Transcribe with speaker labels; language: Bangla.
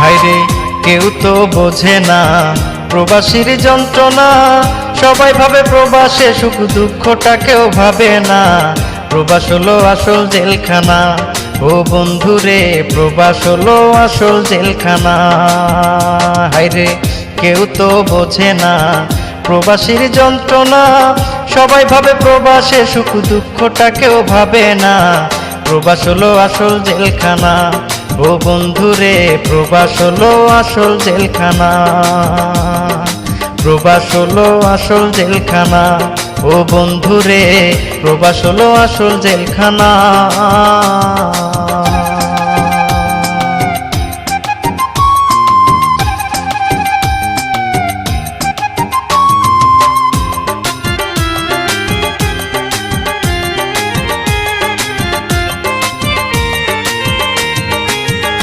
Speaker 1: হাইরে কেউ তো বোঝে না। প্রবাসীর যন্ত্রণা, সবাই ভাবে প্রবাসে সুখ দুঃখটা কেউ ভাবে না। প্রবাস হলো আসল জেলখানা। ও বন্ধুরে প্রবাস হলো আসল জেলখানা। হাইরে কেউ তো বোঝে না। প্রবাসীর যন্ত্রণা, সবাই ভাবে প্রবাসে সুখ দুঃখটা কেউ ভাবে না। প্রবাস হলো আসল জেলখানা। ও বন্ধুরে, প্রবাস হলো আসল জেলখানা। প্রবাস হলো আসল জেলখানা। ও বন্ধুরে, প্রবাস হলো আসল জেলখানা।